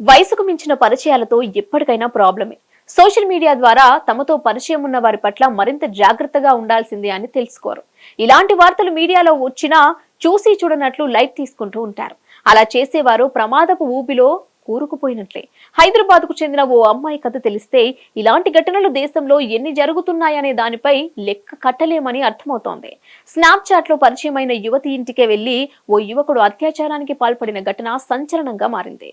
వయసుకు మించిన పరిచయాలతో ఎప్పటికైనా ప్రాబ్లమే. సోషల్ మీడియా ద్వారా తమతో పరిచయం ఉన్న వారి పట్ల మరింత జాగ్రత్తగా ఉండాల్సిందే అని తెలుసుకోరు. ఇలాంటి వార్తలు మీడియాలో వచ్చినా చూసి చూడనట్లు లైట్ తీసుకుంటూ ఉంటారు. అలా చేసేవారు ప్రమాదపు ఊబిలో కూరుకుపోయినట్లే. హైదరాబాద్కు చెందిన ఓ అమ్మాయి కథ తెలిస్తే ఇలాంటి ఘటనలు దేశంలో ఎన్ని జరుగుతున్నాయనే దానిపై లెక్క కట్టలేమని అర్థమవుతోంది. స్నాప్చాట్లో పరిచయమైన యువతి ఇంటికే వెళ్ళి ఓ యువకుడు అత్యాచారానికి పాల్పడిన ఘటన సంచలనంగా మారింది.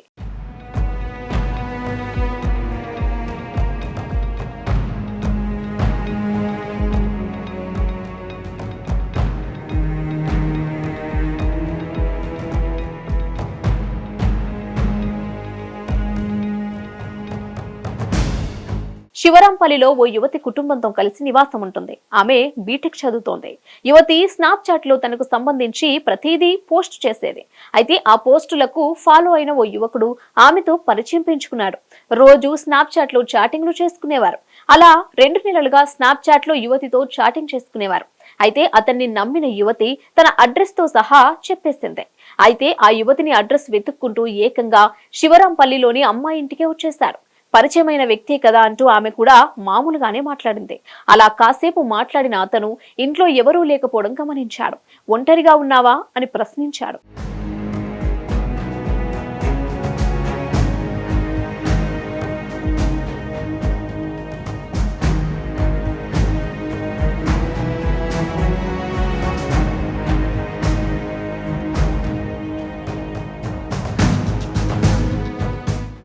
శివరాంపల్లిలో ఓ యువతి కుటుంబంతో కలిసి నివాసం ఉంటుంది. ఆమె బీటెక్ చదువుతోంది. యువతి స్నాప్ చాట్లో తనకు సంబంధించి ప్రతిదీ పోస్ట్ చేసేది. అయితే ఆ పోస్టులకు ఫాలో అయిన ఓ యువకుడు ఆమెతో పరిచయం పెంచుకున్నాడు. రోజు స్నాప్ చాట్లో చాటింగ్లు చేసుకునేవారు. అలా రెండు నెలలుగా స్నాప్ చాట్లో యువతితో చాటింగ్ చేసుకునేవారు. అయితే అతన్ని నమ్మిన యువతి తన అడ్రస్తో సహా చెప్పేసింది. అయితే ఆ యువతిని అడ్రస్ వెతుక్కుంటూ ఏకంగా శివరాంపల్లిలోని అమ్మాయి ఇంటికే వచ్చేశారు. పరిచయమైన వ్యక్తే కదా అంటూ ఆమె కూడా మామూలుగానే మాట్లాడింది. అలా కాసేపు మాట్లాడిన అతను ఇంట్లో ఎవరూ లేకపోవడం గమనించాడు. ఒంటరిగా ఉన్నావా? అని ప్రశ్నించాడు.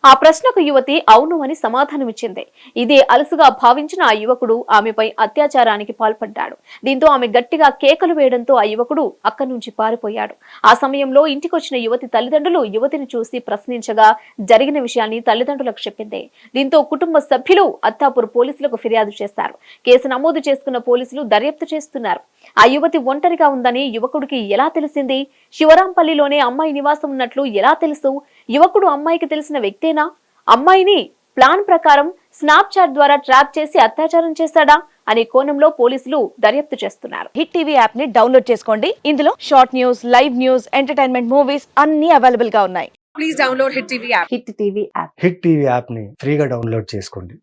ఆ ప్రశ్నకు యువతి అవును అని సమాధానమిచ్చింది. ఇదే అలసుగా భావించిన ఆ యువకుడు ఆమెపై అత్యాచారానికి పాల్పడ్డాడు. దీంతో ఆమె గట్టిగా కేకలు వేయడంతో ఆ యువకుడు అక్కడి నుంచి పారిపోయాడు. ఆ సమయంలో ఇంటికొచ్చిన యువతి తల్లిదండ్రులు యువతిని చూసి ప్రశ్నించగా జరిగిన విషయాన్ని తల్లిదండ్రులకు చెప్పింది. దీంతో కుటుంబ సభ్యులు అత్తాపూర్ పోలీసులకు ఫిర్యాదు చేశారు. కేసు నమోదు చేసుకున్న పోలీసులు దర్యాప్తు చేస్తున్నారు. ఆ యువతి ఒంటరిగా ఉందని యువకుడికి ఎలా తెలిసింది? శివరాంపల్లిలోనే అమ్మాయి నివాసం ఉన్నట్లు ఎలా తెలుసు? యువకుడు అమ్మాయికి తెలిసిన వ్యక్తేనా? అమ్మాయిని ప్లాన్ ప్రకారం స్నాప్ చాట్ ద్వారా ట్రాప్ చేసి అత్యాచారం చేశాడా? అనే కోణంలో పోలీసులు దర్యాప్తు చేస్తున్నారు. హిట్ టీవీ యాప్ని డౌన్లోడ్ చేసుకోండి. ఇందులో short news live news entertainment movies అన్ని అవైలబుల్గా ఉన్నాయి. Please download Hit TV app. Hit TV app Hit TV యాప్ని ఫ్రీగా డౌన్లోడ్ చేసుకోండి.